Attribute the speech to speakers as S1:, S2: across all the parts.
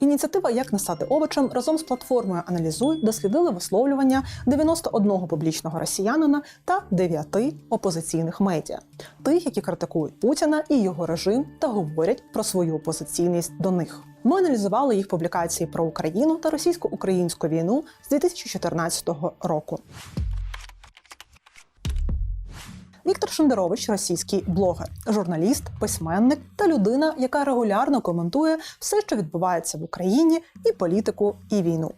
S1: Ініціатива Як не стати овочем разом з платформою Аналізуй дослідили висловлювання 91 публічного росіянина та 9 опозиційних медіа, тих, які критикують Путіна і його режим та говорять про свою опозиційність до них. Ми аналізували їх публікації про Україну та російсько-українську війну з 2014 року. Віктор Шендерович російський блогер, журналіст, письменник та людина, яка регулярно коментує все, що відбувається в Україні, і політику, і війну.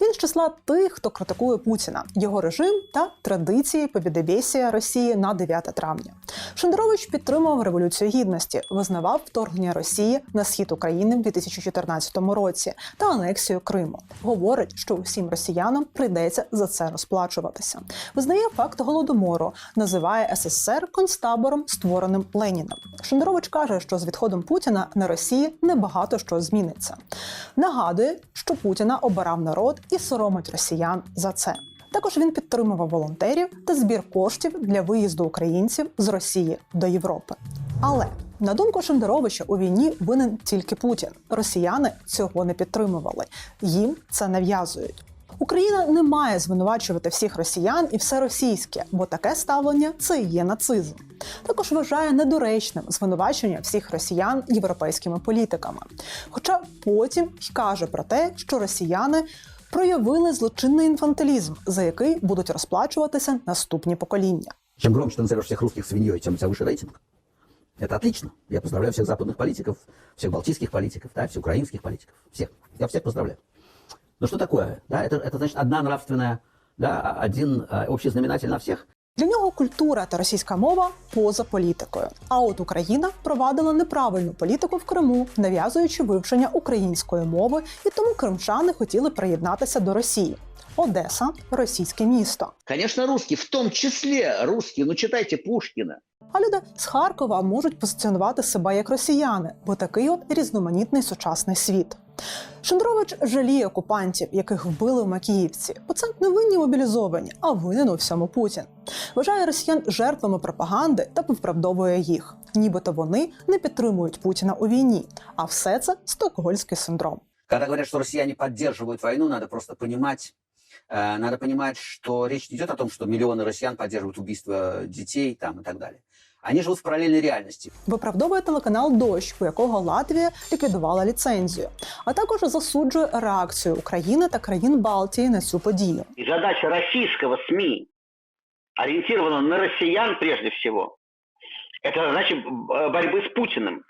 S1: Він з числа тих, хто критикує Путіна, його режим та традиції побідебєсія Росії на 9 травня. Шендерович підтримував революцію гідності, визнавав вторгнення Росії на схід України в 2014 році та анексію Криму. Говорить, що усім росіянам прийдеться за це розплачуватися. Визнає факт голодомору, називає СССР концтабором, створеним Леніном. Шендерович каже, що з відходом Путіна на Росії небагато що зміниться. Нагадує, що Путіна обирав народ і соромить росіян за це. Також він підтримував волонтерів та збір коштів для виїзду українців з Росії до Європи. Але на думку Шендеровича, у війні винен тільки Путін. Росіяни цього не підтримували. Їм це нав'язують. Україна не має звинувачувати всіх росіян і все російське, бо таке ставлення це і є нацизм. Також вважає недоречним звинувачення всіх росіян європейськими політиками. Хоча потім й каже про те, що росіяни проявили злочинний інфантилізм, за який будуть розплачуватися наступні покоління.
S2: Чем громче ты назовешь всех русских свиньей, тем у тебя выше рейтинг. Это отлично. Я поздравляю всех западных политиков, всех балтийских политиков, да, всех украинских политиков. Всех. Я всех поздравляю. Но что такое? Да, это, это значит одна нравственная, да, один э, общий знаменатель на всех.
S1: Для нього культура та російська мова поза політикою. А от Україна провадила неправильну політику в Криму, нав'язуючи вивчення української мови, і тому кримчани хотіли приєднатися до Росії. Одеса російське місто.
S3: Конечно, русские, в том числе русские. Ну, читайте Пушкина.
S1: А люди з Харкова можуть позиціонувати себе як росіяни, бо такий от різноманітний сучасний світ. Шендрович жаліє окупантів, яких вбили в Макіївці, бо це не винні мобілізовані, а винен у всьому Путін. Вважає росіян жертвами пропаганди та виправдовує їх, нібито вони не підтримують Путіна у війні. А все це стокгольський синдром.
S2: Когда говорят, что россияне поддерживают войну, надо просто понимать, надо понимать, что речь не идет о том, что миллионы россиян поддерживают убийство детей там, и так далее. Они живут в параллельной реальности.
S1: Виправдовує телеканал Дощ, у якого Латвія ліквідувала ліцензію, а також засуджує реакцію України та країн Балтії на цю подію.
S4: И задача российского СМИ, ориентированного на россиян прежде всего, это задача э, борьбы с Путиным.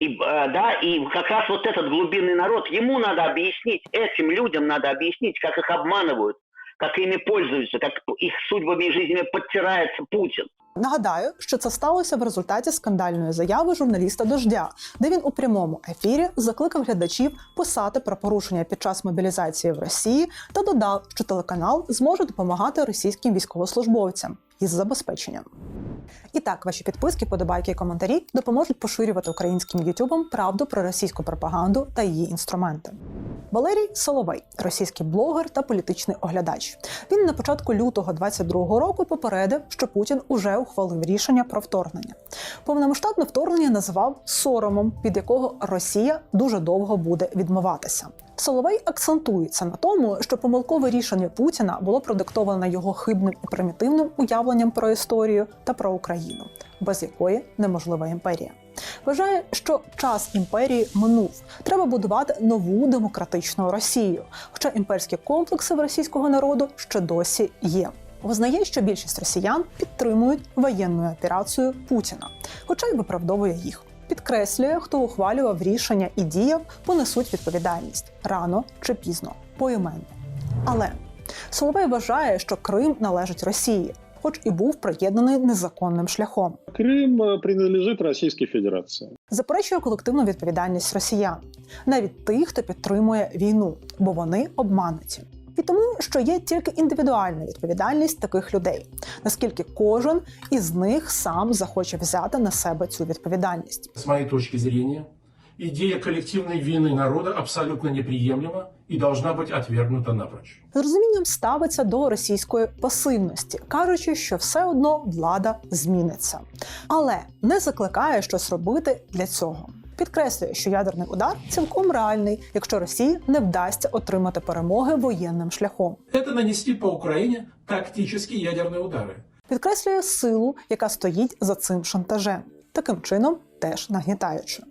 S4: И, э, да, и как раз вот этот глубинный народ, ему надо объяснить, этим людям надо объяснить, как их обманывают, как ими пользуются, как их судьбами и жизнями подтирается Путин.
S1: Нагадаю, що це сталося в результаті скандальної заяви журналіста Дождя, де він у прямому ефірі закликав глядачів писати про порушення під час мобілізації в Росії та додав, що телеканал зможе допомагати російським військовослужбовцям із забезпеченням. І так, ваші підписки, подобайки і коментарі допоможуть поширювати українським ютубом правду про російську пропаганду та її інструменти. Валерій Соловей, російський блогер та політичний оглядач. Він на початку лютого 22-го року попередив, що Путін уже ухвалив рішення про вторгнення. Повномасштабне вторгнення називав соромом, від якого Росія дуже довго буде відмиватися. Соловей акцентується на тому, що помилкове рішення Путіна було продиктоване його хибним і примітивним уявленням про історію та про Україну, без якої неможлива імперія. Вважає, що час імперії минув. Треба будувати нову демократичну Росію. Хоча імперські комплекси в російського народу ще досі є. Визнає, що більшість росіян підтримують воєнну операцію Путіна, хоча й виправдовує їх. Підкреслює, хто ухвалював рішення і діяв, понесуть відповідальність рано чи пізно, поіменно. Але Соловей вважає, що Крим належить Росії, хоч і був приєднаний незаконним шляхом.
S5: Крым э, принадлежит Российской Федерации.
S1: Заперечує колективну відповідальність росіян, навіть тих, хто підтримує війну, бо вони обмануті. І тому, що є тільки індивідуальна відповідальність таких людей, наскільки кожен із них сам захоче взяти на себе цю відповідальність.
S6: С моей точки зрения, идея коллективной вины народа абсолютно неприемлема и должна быть отвергнута напрочь.
S1: З розумінням ставиться до російської пасивності, кажучи, що все одно влада зміниться, але не закликає щось робити для цього підкреслює, що ядерний удар цілком реальний, якщо Росії не вдасться отримати перемоги воєнним шляхом.
S6: Это нанести по Украине тактические ядерные удары.
S1: Підкреслює силу, яка стоїть за цим шантажем. Таким чином, теж нагнітаючи.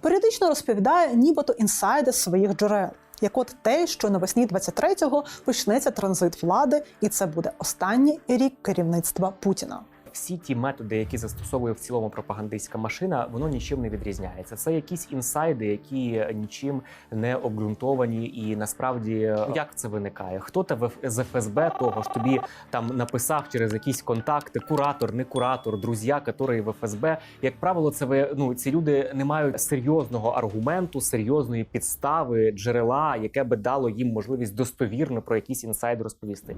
S1: Періодично розповідає, нібито інсайди з своїх джерел. Як от те, що навесні 23-го почнеться транзит влади, і це буде останній рік керівництва Путіна.
S7: всі ті методи, які застосовує в цілому пропагандистська машина, воно нічим не відрізняється. Це якісь інсайди, які нічим не обґрунтовані, і насправді як це виникає? Хто тебе з ФСБ того ж тобі там написав через якісь контакти, куратор, не куратор, друзі, які в ФСБ. Як правило, це ви ну ці люди не мають серйозного аргументу, серйозної підстави, джерела, яке би дало їм можливість достовірно про якісь інсайди розповісти.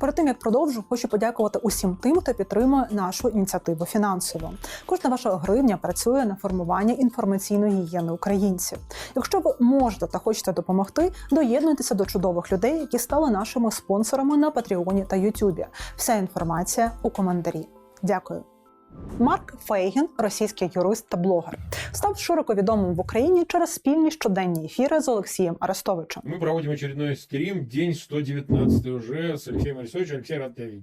S1: Перед тим як продовжу, хочу подякувати усім тим, хто підтримує нашу ініціативу фінансово. Кожна ваша гривня працює на формування інформаційної гігієни українців. Якщо ви можете та хочете допомогти, доєднуйтеся до чудових людей, які стали нашими спонсорами на Патреоні та Ютубі. Вся інформація у коментарі. Дякую. Марк Фейгін, російський юрист та блогер, став широко відомим в Україні через спільні щоденні ефіри з Олексієм Арестовичем.
S8: Мы проводим очередной стрим, день 119 уже с Алексеем Арестовичем. Алексей, рад тебя.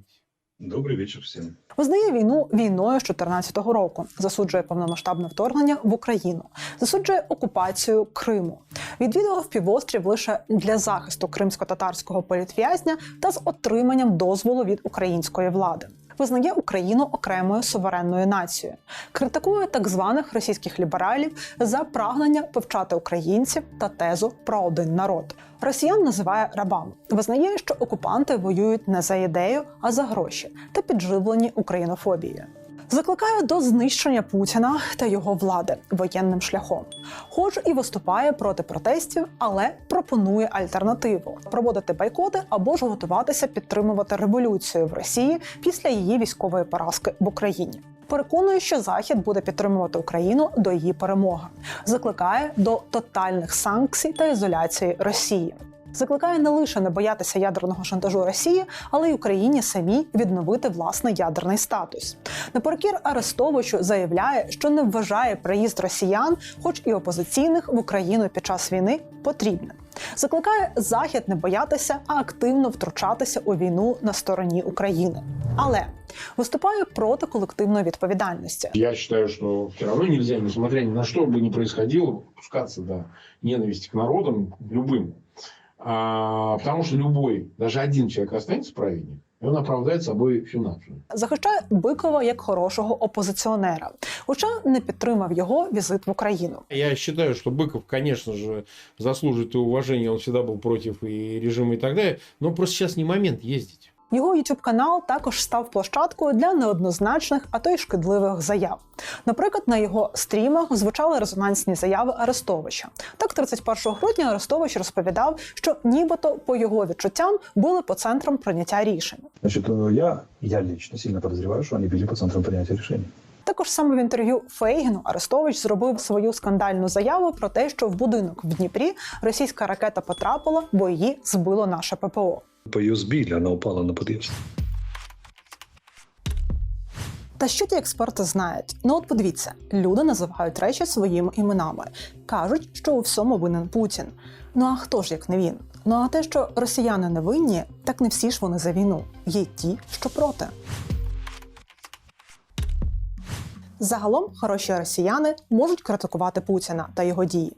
S5: Добрый вечір всім.
S1: Визнає війну війною з 2014 року, засуджує повномасштабне вторгнення в Україну, засуджує окупацію Криму. Відвідував півострів лише для захисту кримсько-татарського політв'язня та з отриманням дозволу від української влади. Визнає Україну окремою суверенною нацією, критикує так званих російських лібералів за прагнення повчати українців та тезу про один народ. Росіян називає рабами, визнає, що окупанти воюють не за ідею, а за гроші та підживлені українофобією. Закликає до знищення Путіна та його влади воєнним шляхом. Хоч і виступає проти протестів, але пропонує альтернативу проводити бойкоти або ж готуватися підтримувати революцію в Росії після її військової поразки в Україні. Переконує, що Захід буде підтримувати Україну до її перемоги. Закликає до тотальних санкцій та ізоляції Росії. Закликає не лише не боятися ядерного шантажу Росії, але й Україні самій відновити власний ядерний статус. Наперекір Арестовичу заявляє, що не вважає приїзд росіян, хоч і опозиційних, в Україну під час війни потрібним. Закликає Захід не боятися, а активно втручатися у війну на стороні України. Але виступає проти колективної відповідальності.
S8: Я считаю, что все равно нельзя, несмотря ни на что бы ни происходило, пускаться до ненависти к народам любым. А, потому что любой, даже один человек останется праведник, и он собою собой всю націю.
S1: захищає Бикова як хорошого опозиціонера, хоча не підтримав його візит в Україну.
S8: Я вважаю, що Биков, звісно ж, заслуживает уваження. Він он був проти і режиму. І и так далі. но просто зараз не момент ездить.
S1: Його youtube канал також став площадкою для неоднозначних, а то й шкідливих заяв. Наприклад, на його стрімах звучали резонансні заяви Арестовича. Так, 31 грудня Арестович розповідав, що нібито по його відчуттям були по центрам прийняття рішень.
S9: Значит, э, я, я лично сильно подозреваю, что они били по центрам принятия решений.
S1: Також саме в інтерв'ю Фейгіну Арестович зробив свою скандальну заяву про те, що в будинок в Дніпрі російська ракета потрапила, бо її збило наше ППО.
S9: По ее сбили, она упала на подъезд.
S1: Та що ті експерти знають? Ну от подивіться, люди називають речі своїми іменами, кажуть, що у всьому винен Путін. Ну а хто ж як не він? Ну а те, що росіяни не винні, так не всі ж вони за війну. Є ті, що проти. Загалом хороші росіяни можуть критикувати Путіна та його дії,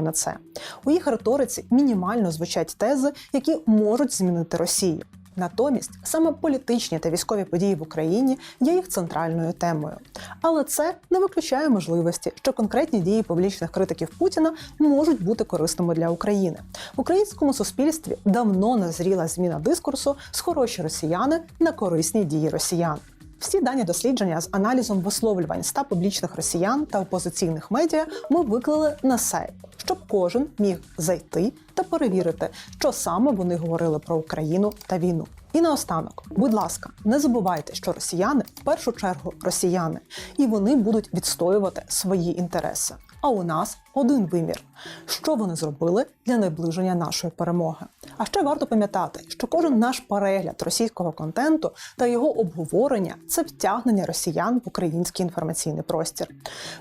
S1: на це. У їх риториці мінімально звучать тези, які можуть змінити Росію. Натомість саме політичні та військові події в Україні є їх центральною темою. Але це не виключає можливості, що конкретні дії публічних критиків Путіна можуть бути корисними для України. В українському суспільстві давно назріла зміна дискурсу з хороші росіяни на корисні дії росіян. Всі дані дослідження з аналізом висловлювань ста публічних росіян та опозиційних медіа ми виклали на сайт, щоб кожен міг зайти та перевірити, що саме вони говорили про Україну та війну. І наостанок, будь ласка, не забувайте, що росіяни в першу чергу росіяни, і вони будуть відстоювати свої інтереси. А у нас один вимір: що вони зробили для наближення нашої перемоги. А ще варто пам'ятати, що кожен наш перегляд російського контенту та його обговорення це втягнення росіян в український інформаційний простір.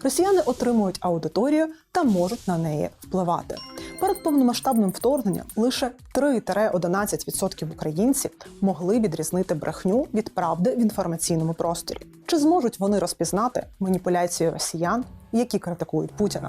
S1: Росіяни отримують аудиторію та можуть на неї впливати. Перед повномасштабним вторгненням лише 3-11% українців могли відрізнити брехню від правди в інформаційному просторі. Чи зможуть вони розпізнати маніпуляції росіян, які критикують Путіна?